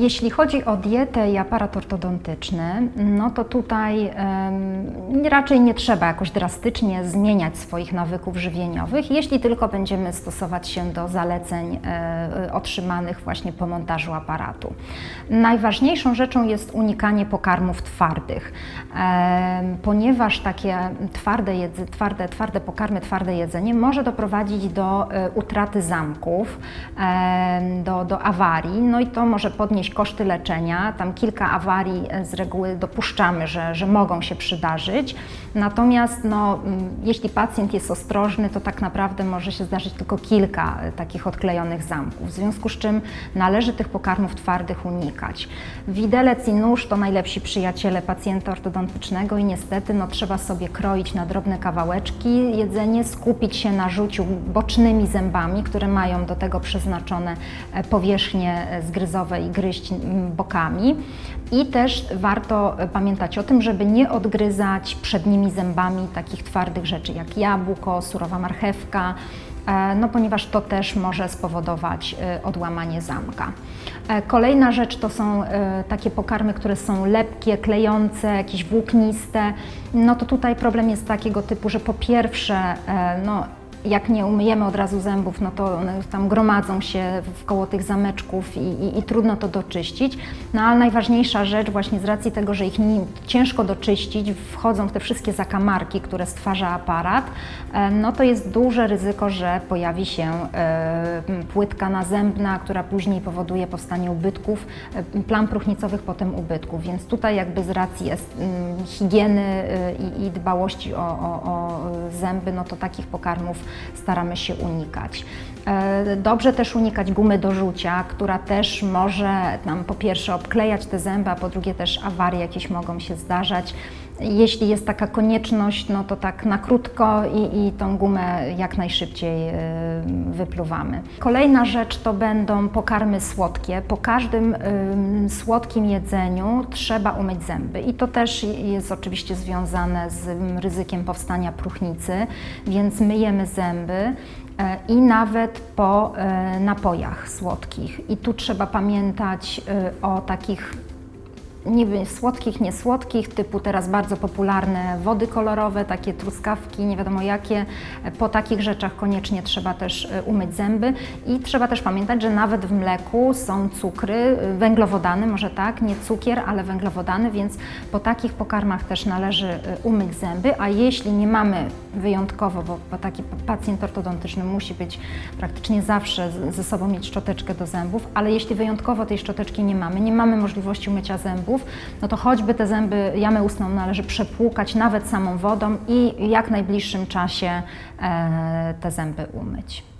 Jeśli chodzi o dietę i aparat ortodontyczny, no to tutaj em, raczej nie trzeba jakoś drastycznie zmieniać swoich nawyków żywieniowych, jeśli tylko będziemy stosować się do zaleceń e, otrzymanych właśnie po montażu aparatu. Najważniejszą rzeczą jest unikanie pokarmów twardych, ponieważ takie twarde, jedzy, twarde, twarde pokarmy, twarde jedzenie może doprowadzić do e, utraty zamków, do, do awarii, no i to może podnieść koszty leczenia. Tam kilka awarii e, z reguły dopuszczamy, że, że mogą się przydarzyć. Natomiast no, mm, jeśli pacjent jest ostrożny, to tak naprawdę może się zdarzyć tylko kilka e, takich odklejonych zamków. W związku z czym należy tych pokarmów twardych unikać. Widelec i nóż to najlepsi przyjaciele pacjenta ortodontycznego i niestety no, trzeba sobie kroić na drobne kawałeczki jedzenie, skupić się na rzuciu bocznymi zębami, które mają do tego przeznaczone e, powierzchnie zgryzowe i mm, bokami. I też warto e, pamiętać o tym, żeby nie odgryzać przednimi zębami takich twardych rzeczy jak jabłko, surowa marchewka, e, no ponieważ to też może spowodować e, odłamanie zamka. Kolejna rzecz to są takie pokarmy, które są lepkie, klejące, jakieś włókniste. No to tutaj problem jest takiego typu, że po pierwsze, no jak nie umyjemy od razu zębów, no to one tam gromadzą się koło tych zameczków i, i, i trudno to doczyścić. No ale najważniejsza rzecz właśnie z racji tego, że ich nie, ciężko doczyścić, wchodzą w te wszystkie zakamarki, które stwarza aparat, e, no to jest duże ryzyko, że pojawi się e, płytka nazębna, która później powoduje powstanie ubytków, e, plam próchnicowych, potem ubytków. Więc tutaj jakby z racji higieny i, i dbałości o, o, o zęby, no to takich pokarmów staramy się unikać. E, Dobrze też unikać gumy do rzucia, która też może nam po pierwsze obklejać te zęby, a po drugie też awarie jakieś mogą się zdarzać. Jeśli jest taka konieczność, no to tak na krótko i, i tą gumę jak najszybciej e, wypluwamy. Kolejna rzecz to będą pokarmy słodkie. Po każdym ym, słodkim jedzeniu trzeba umyć zęby i to też jest oczywiście związane z ryzykiem powstania próchnicy, więc myjemy zęby e, i nawet po e, napojach słodkich. I tu trzeba pamiętać o takich niby słodkich, niesłodkich, typu teraz bardzo popularne wody kolorowe, takie truskawki, nie wiadomo jakie. Po takich rzeczach koniecznie trzeba też e, umyć zęby i trzeba też pamiętać, że nawet w mleku są cukry, e, węglowodany, może tak, nie cukier, ale węglowodany, więc po takich pokarmach też należy e, umyć zęby, a jeśli nie mamy wyjątkowo, bo, taki pacjent ortodontyczny musi być praktycznie zawsze ze sobą mieć szczoteczkę do zębów, ale jeśli wyjątkowo tej szczoteczki nie mamy, nie mamy możliwości umycia zębów, no to choćby te zęby, jamę ustną należy przepłukać nawet samą wodą i w jak najbliższym czasie e, te zęby umyć.